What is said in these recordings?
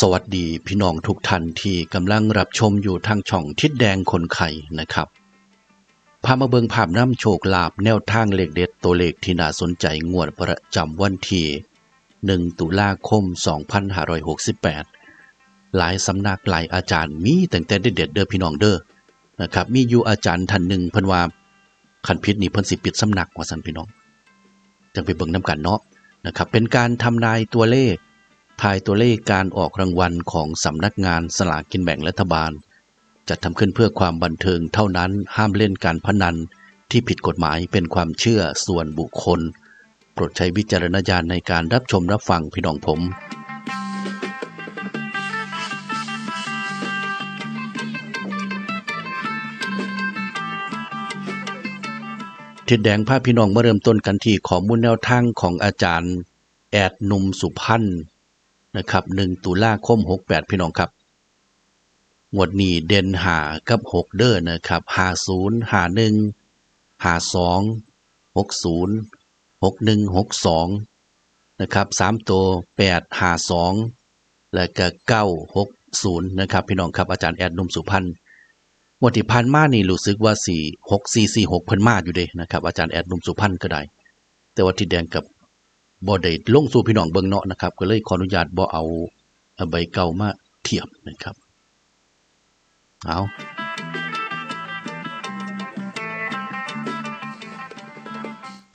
สวัสดีพี่น้องทุกท่านที่กำลังรับชมอยู่ทางช่องทิศแดงคนไข่นะครับพามาเบิงภาพน้ำโชคลาภแนวทางเลขเด็ดตัวเลขที่น่าสนใจงวดประจำวันที่1ตุลาคม 2568 หลายสำนักหลายอาจารย์มีแต่งแต่เด็ดเด้อพี่น้องเด้อนะครับมีอยู่อาจารย์ท่านหนึ่งเพิ่นว่าคันพิษนี่เพิ่นสิปิดสำนักว่าซั่นพี่น้องจังไปเบิ่งน้ำกันเนาะนะครับเป็นการทำนายตัวเลข ทายตัวเลขการออกรางวัลของสำนักงานสลากกินแบ่งรัฐบาล จัดทำขึ้นเพื่อความบันเทิงเท่านั้นห้ามเล่นการพนัน ที่ผิดกฎหมายเป็นความเชื่อส่วนบุคคล โปรดใช้วิจารณญาณในการรับชมรับฟังพี่น้องผมทิดแดงพาพี่น้องมาเริ่มต้นกันที่ข้อมูลแนวทางของอาจารย์ แอดนุ่มสุพันธ์ นะครับ1ตุลาคม68พี่น้องครับงวดนี้เด่นหากับ6เด้อนะครับ50 51 52 60 61 62นย์หกหนึ่งหกสองนะครับ3ตัว8 52และก็9 60นย์นะครับพี่น้องครับอาจารย์แอดนุ่มสุพันธ์งวดที่ผ่านมานี่รู้สึกว่าสี่หกสี่สี่หกเพิ่นมาอยู่เด้นะครับอาจารย์แอดนุ่มสุพรรณก็ได้ แต่ว่าที่แดงกับ บ่ได้ลงสู่พี่น้องเบิงเนาะนะครับ ก็เลยขออนุญาตบ่เอาใบเก่ามาเทียบนะครับ เอา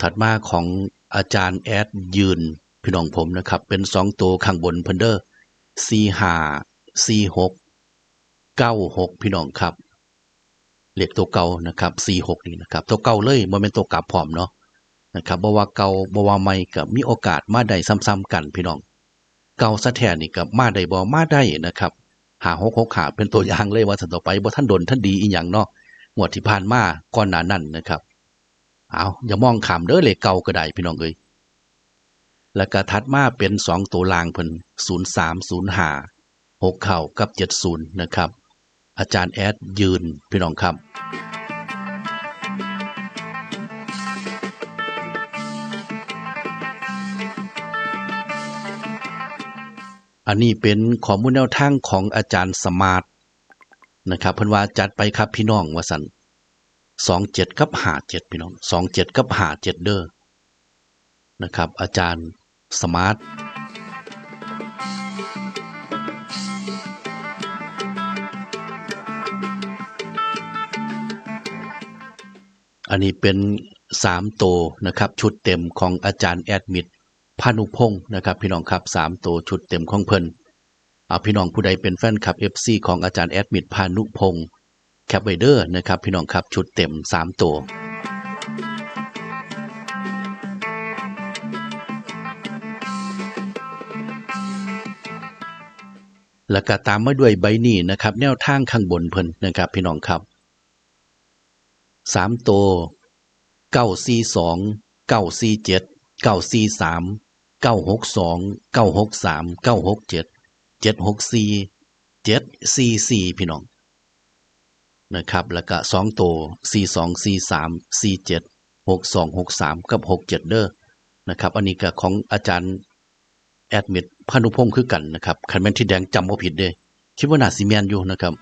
ถัดมาของอาจารย์แอดยืนพี่น้องผมนะครับ เป็นสองตัวข้างบนเพนเด้อสี่ห้าสี่หกเก้าหกพี่น้องครับเลขตัวเก่านะครับ46นี่นะครับ ตัวเก่าเลยบ่แม่นตัวกลับพร้อมเนาะ นะครับบ่ว่าเก่าบ่ว่าใหม่ก็มีโอกาสมาได้ซ้ำๆกันพี่น้อง เก่าซะแท้นี่ก็มาได้บ่มาได้นะครับหา6 6หาเป็นตัวอย่างเลยว่าสันต่อไปบ่ท่านดนท่านดีอีหยังเนาะงวดที่ผ่านมาก่อนหน้านั้นนะครับ เอาอย่ามองขามเด้อเลขเก่าก็ได้พี่น้องเอ้ยแล้วก็ถัดมาเป็น2ตัวลางเพิ่น0305 6เข่ากับ70นะครับ อาจารย์แอดยืนพี่น้องครับ อันนี้เป็นข้อมูลแนวทางของอาจารย์สมาร์ทนะครับเพิ่นว่าจัดไปครับพี่น้องว่าสันสองเจ็ดกับหาเจ็ดพี่น้องสองเจ็ดกับหาเจ็ดเด้อนะครับ อาจารย์สมาร์ทอันนี้เป็นสามโตนะครับ ชุดเต็มของอาจารย์แอดมิด พานุพงศ์นะครับ พี่น้องครับสามโตวชุดเต็มของเพิ่นเอาพี่น้องผู้ใดเป็นแฟนคลับ FC ของอาจารย์แอดมิดพานุพงศ์แคปไวเดอร์นะครับ พี่น้องครับชุดเต็มสามตัวแล้วก็ตามมาด้วยใบนี้นะครับ แนวทางข้างบนเพิ่นนะครับ พี่น้องครับสามตัวเก้าสี่สองเก้าสี่เจ็ดเก้าสี่สาม เก้าหกสองเก้าหกสามเก้าหกเจ็ดเจ็ดหกสี่เจ็ดสี่สี่พี่น้องนะครับ แล้วก็สองตัวสี่สองสี่สามสี่เจ็ดหกสองหกสามกับหกเจ็ดเด้อนะครับ อันนี้ก็ของอาจารย์แอดมิดพานุพงศ์คือกันนะครับคันแมนที่แดงจำว่าผิดเด้คิดว่าน่าสิแมนอยู่นะครับ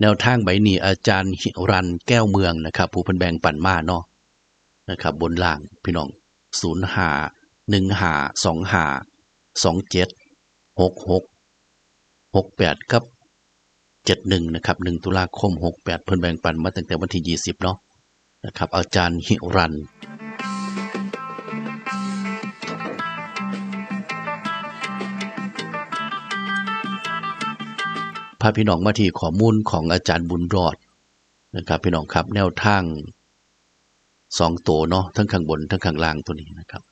แนวทางใบนี้อาจารย์หิรันแก้วเมืองนะครับ ผู้พันแบงปั่นมาเนาะนะครับ บนล่างพี่น้องศูนย์หาหนึ่งหาสองหาสองเจ็ดหกหกหกแปดครับเจ็ดหนึ่งนะครับหนึ่งตุลาคมหกแปดเพิ่นแบงปันมาตั้งแต่วันที่ยี่สิบเนาะนะครับ อาจารย์หิรัน พาพี่น้องมาที่ข้อมูลของอาจารย์บุญรอดนะครับ พี่น้องครับ แนวทางสองตัวเนาะทั้งข้างบนทั้งข้างล่างตัวนี้นะครับ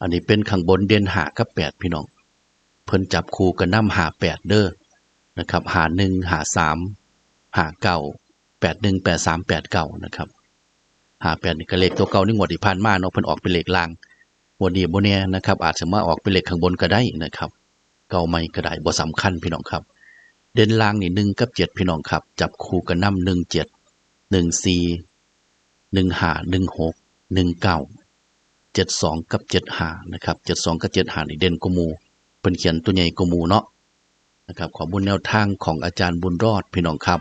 อันนี้เป็นข้างบนเด่นหากับแปดพี่น้อง เพิ่นจับคู่กันน้ำหาแปดเด้อนะครับ หาหนึ่งหาสามหาเก้าแปดหนึ่งแปดสามแปดเก้านะครับหาแปดนี่ก็เลขตัวเก่านี่งวดที่ผ่านมาเนาะเพิ่นออกเป็นเลขล่างวดนี้บ่แน่นะครับ อาจจะมาออกเป็นเลขข้างบนก็ได้นะครับ เก่าไม่ก็ได้บ่สำคัญพี่น้องครับ เด่นล่างนี่หนึ่งกับเจ็ดพี่น้องครับ จับคู่กันน้ำหนึ่งเจ็ดหนึ่งสี่หนึ่งหาหนึ่งหกหนึ่งเก้าเจ็ดสองกับเจ็ดหานะครับเจ็ดสองกับเจ็ดหานี่เด่นกมูเพิ่นเขียนตัวใหญ่กมูเนาะนะครับขอบุญแนวทางของอาจารย์บุญรอดพี่น้องครับ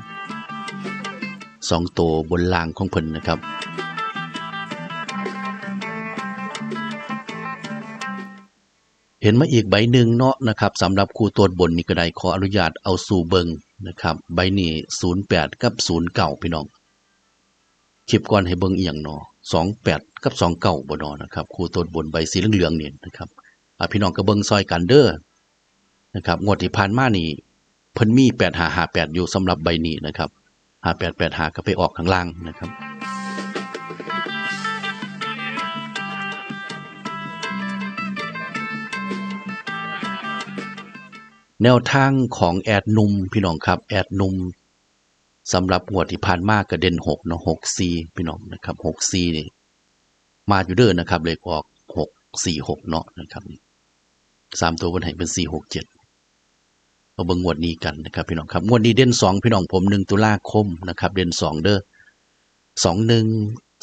สองตัวบนล่างของเพิ่นนะครับ ห็นมาอีกใบหนึ่งเนาะนะครับสำหรับครูตรวจบนนี่ก็ได้ขออนุญาตเอาสู่เบิงนะครับ ใบนี้ศูนย์แปดกับศูนย์เก่าพี่น้องคลิปก่อนให้เบิงเอียงเนาะสองแปดกับสองเก่าบนอนะครับครูตรวจบนใบสีเหลืองๆนี่ยนะครับพี่น้องก็เบิงซอยกันเด้อนะครับงวดที่ผ่านมานี่เพิ่นมีแปดหาหาแปดอยู่สำหรับใบนี้นะครับหาแปดแปดหาก็ไปออกข้างล่างนะครับ แนวทางของแอดนุ่มพี่น้องครับ แอดนุ่มสำหรับงวดที่ผ่านมากระเด็นหกเนาะหกซีพี่น้องนะครับหกซีนี่มาอยู่เด้อนะครับ เลขออกหกสี่หกเนาะนะครับสามตัวบนไหนเป็นสี่หกเจ็ดมาเบิ่งงวดนี้กันนะครับ พี่น้องครับงวดนี้เด่นสองพี่น้องผมหนึ่งตุลาคมนะครับ เด่นสองเด้อสองหนึ่ง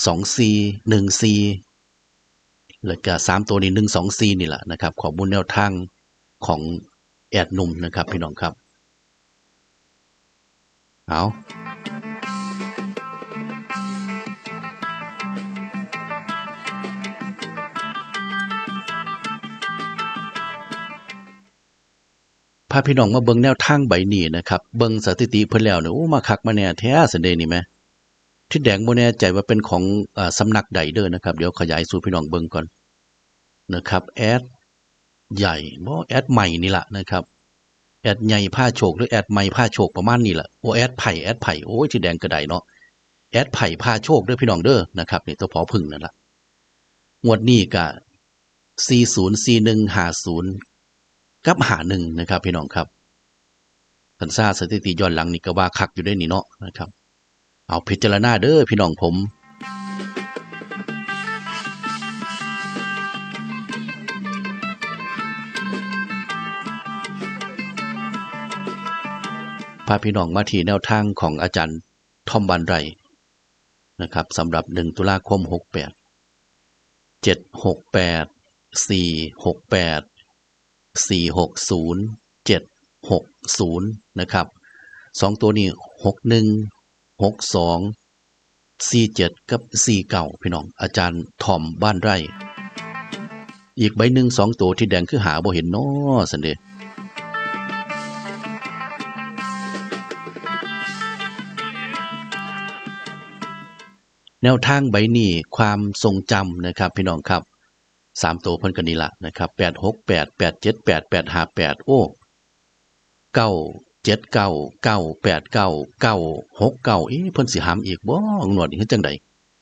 สองซีหนึ่งซีแล้วก็สามตัวนี้หนึ่งสองซีนี่แหละนะครับ ขอบุญแนวทางของ แอดนุ่มนะครับ พี่น้องครับ เอาพาพี่น้องมาเบิ่งแนวทางใบนี้นะครับ เบิ่งสถิติเพิ่นแล้วเนี่ยโอ้มาคักมาแน่แท้สันเดนี่ไหมที่แดงบ่แน่ใจว่าเป็นของอสำนักใดเด้อนะครับ เดี๋ยวขยายสู่พี่น้องเบิ่งก่อนนะครับแอด ใหญ่บ่แอดใหม่นี่แหละนะครับ แอดใหญ่ผ้าโชคหรือแอดใหม่ผ้าโชคประมาณนี้แหละโอแอดไผ่แอดไผ่โอ้ยที่แดงกระไดเนาะแอดไผ่ผ้าโชคด้อพี่น้องเด้อนะครับนี่ตัวพอพึ่งนั่นละงวดนี้ก็40 41 50กับ51นะครับ พี่น้องครับคันซาสถิติย้อนหลังนี่ก็ว่าคักอยู่ได้นี่เนาะนะครับ เอาพิจารณาเด้อพี่น้องผม พาพี่น้องมาที่แนวทางของอาจารย์ทอมบันไรนะครับสำหรับ 1 ตุลาคม 68 768 468 460 760 นะครับสองตัวนี้ 61 62 47 กับ49พี่น้อง อาจารย์ทอมบ้านไร่ อีกใบหนึ่งสองตัวที่แดงคือหาบ่เห็นนาะสันเด แนวทางใบนี้ความทรงจำนะครับพี่น้องครับสามตัวเพิ่นกันนี่ละนะครับแปดหกแปดแปดเจ็ดแปดแปดห้าแปดโอ้เก้าเจ็ดเก้าเก้าแปดเก้าเก้าหกเก้าเอ๊ะเพิ่นสิหามอีกบ่หนวดอีกจังใด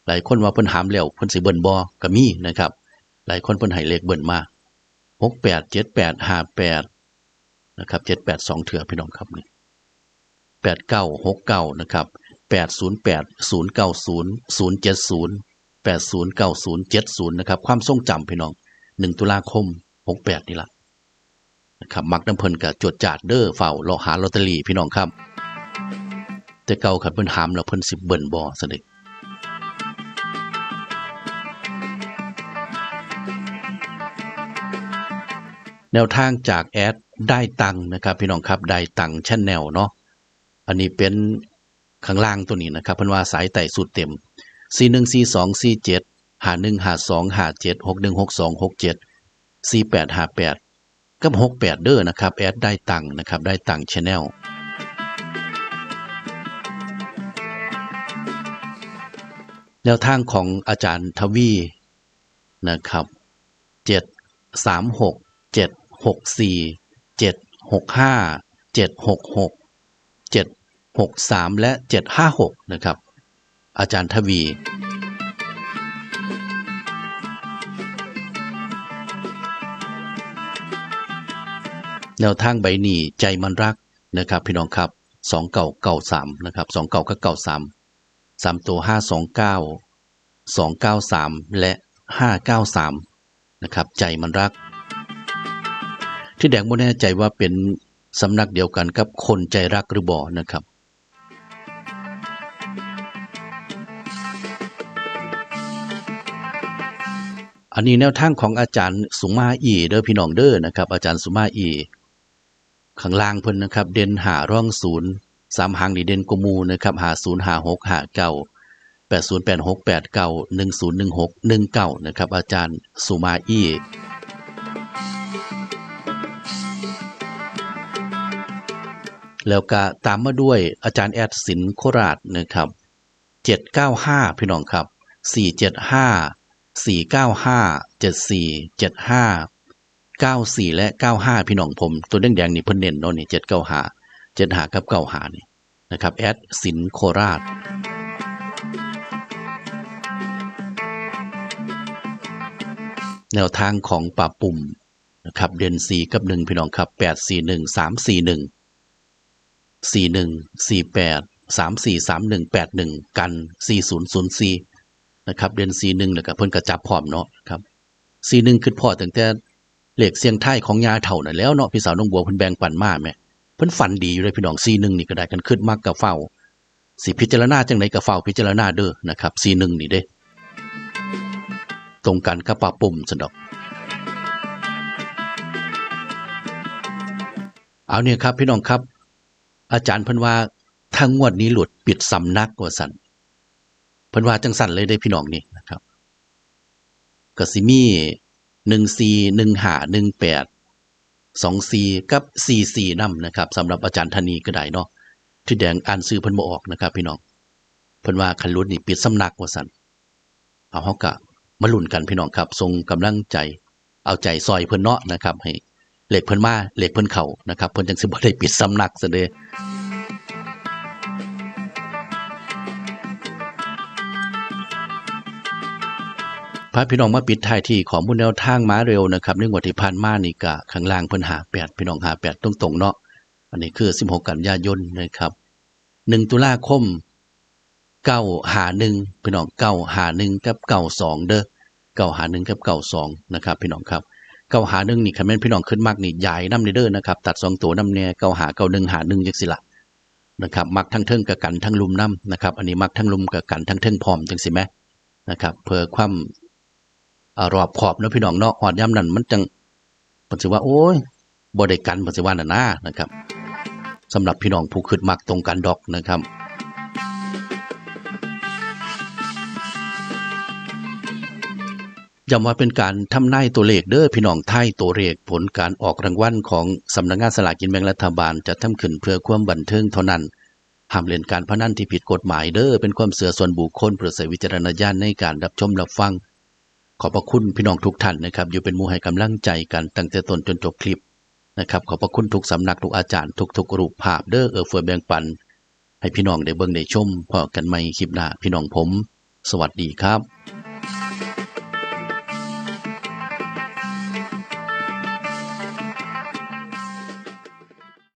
หลายคนว่าเพิ่นหามแล้วเพิ่นสิเบิ่นบ่ก็มีนะครับ หลายคนเพิ่นให้เลขเบิ่นมาหกแปดเจ็ดแปดห้าแปดนะครับเจ็ดแปดสองเถื่อพี่น้องครับนี่แปดเก้าหกเก้านะครับ แปดศูนย์แปดศูนย์เก้าศูนย์ศูนย์เจ็ดศูนย์แปดศูนย์เก้าศูนย์เจ็ดศูนย์นะครับความทรงจำพี่น้องหนึ่งตุลาคมหกแปดนี่ละนะครับมักน้ำเพลินกับจดจาดเด้อเฝ้ารอหาลอตเตอรี่พี่น้องครับ แต่เก่าขัดเพิ่นหามแล้วเพิ่นสิบเบิ่นบอสนิทแนวทางจากแอดได้ตังค์นะครับพี่น้องครับได้ตังค์ชแนลเนาะอันนี้เป็น ข้างล่างตัวนี้นะครับเพิ่นว่าสายไต่สุดเต็ม 4 1 4 2 4 7 5 1 5 2 5 7 6 1 6 2 6 7 4 8 5 8 กับ 68 เด้อนะครับ แอดได้ตังค์นะครับ ได้ตังค์ชแนลแนวทางของอาจารย์ทวีนะครับ 7 3 6 7 6 4 7 6 5 7 6 6 7หกสามและเจ็ดห้าหกนะครับ อาจารย์ทวีแนวทางใบหนีใจมันรักนะครับ พี่น้องครับสองเก่าเก่าสามนะครับสองเก่าก็เก่าสามสามตัวห้าสองเก้าสองเก้าสามและห้าเก้าสามนะครับ ใจมันรัก ที่แดงไม่แน่ใจว่าเป็นสำนักเดียวกันกับคนใจรักหรือบ่นะครับ อันนี้แนวทางของอาจารย์สุมาอีเด้อพี่น้องเด้อนะครับ อาจารย์สุมาอีข้างล่างเพิ่นนะครับ เด่นหาร่องศูนย์สามหางนี่เด่นกมูนะครับหาศูนย์หาหกหาเก้าแปดศูนย์แปดหกแปดเก้าหนึ่งศูนย์หนึ่งหกหนึ่งเก้านะครับ อาจารย์สุมาอีแล้วก็ตามมาด้วยอาจารย์แอดสินโคราชนะครับ 795 พี่น้องครับ 475 495 74 75 94และ95พี่น้องผม ตัวแดงๆนี่เพิ่นเน้นเนาะนี่795 75กับ95นี่นะครับแอดสินโคราชแนวทางของป่าปุ่มนะครับเด่น4กับ1พี่น้องครับ841 341สี่หนึ่งสี่แปดสามสี่สามหนึ่งแปดหนึ่งกันสี่ศูนย์ศูนย์สี่ นะครับเดือนสีหนึ่งแล้วก็เพิ่นกระจับพร้อมเนาะครับสีหนึ่งคือพอตั้งแต่เหล็กเสียงไทยของยาเถ่านั่นแล้วเนาะพี่สาวน้องบัวเพิ่นแบ่งปันมาแม่เพิ่นฝันดีอยู่เลยพี่น้องสีหนึ่งนี่ก็ได้กันขึ้นมากกับเฝ้าสิพิจารณาจังไหนกับเฝ้าพิจารณาเด้อนะครับสีหนึ่งนี่เด้ตรงกันกับปาปุ่มสนดอกเอาเนี่ยครับพี่น้องครับ อาจารย์พิ่นว่าถ้างวดนี้หลุดปิดสำนักว่าสัน เพิ่นว่าจังสั่นเลยได้พี่น้องนี่นะครับก็สิมีหนึ่งสี่หนึ่งหาหนึ่งแปดสองสี่กับสี่สี่นำนะครับสำหรับอาจารย์ธนีก็ได้เนาะที่แดงอ่านซื้อเพิ่นบ่ออกนะครับ พี่น้องเพิ่นว่าคันหลุดนี่ปิดสำนักว่าสั่นเอาเฮากะมาลุ้นกันพี่น้องครับทรงกำลังใจ เอาใจซอยเพิ่นเนาะนะครับ ให้เหล็กเพิ่นมาเหล็กเพิ่นเข้านะครับ เพิ่นจังสิบ่ได้ปิดสำนักซะเด้ พาพี่น้องมาปิดท้ายที่ของมูลแนวทางม้าเร็วนะครับในงวดที่ผ่านมานี่กะข้างล่างเพิ่นหาแปดพี่น้องหาแปดตรงๆเนาะอันนี้คือ16กันยายนนะครับ1ตุลาคม9หา1พี่น้อง9หา1กับ92เด้อ9หา1กับ92นะครับ พี่น้องครับ9หา1นี่คันแม่นพี่น้องขึ้นมากนี่ย้ายนำเด้อนะครับตัดสองตัวน้ำแน่9หา91หนึ่งหา1จังซี่ล่ะนะครับมักทั้งเทิงกับกันทั้งลุมนํนะครับ อันนี้มักทั้งลุมกับกันทั้งเทิงพร้อมจังซี่แหมนะครับเพื่อความ รอบขอบเนาะพี่น้องเนาะหอดย่ำนั่นมันจังปัจจุว่าโอ้ยบ่ได้กันปัจจุบันน่ะนะนะครับสำหรับพี่น้องผู้คิดมักตรงกันดอกนะครับย้ำว่าเป็นการทำนายตัวเลขเด้อพี่น้องไทยตัวเลขผลการออกรางวัลของสำนักงานสลากกินแบ่งรัฐบาลจะทำขึ้นเพื่อความบันเทิงเท่านั้นห้ามเล่นการพนันที่ผิดกฎหมายเด้อเป็นความเสื่อส่วนบุคคลโปรดใช้วิจารณญาณในการรับชมรับฟัง ขอบพระคุณพี่น้องทุกท่านนะครับ อยู่เป็นมูให้กำลังใจกันตั้งแต่ต้นจนจบคลิปนะครับขอบพระคุณทุกสำนักทุกอาจารย์ทุกๆรูปภาพเด้อเออเฟือแบ่งปัน ให้พี่น้องได้เบิ่งได้ชมพอกันใหม่คลิปหน้าพี่น้องผม สวัสดีครับ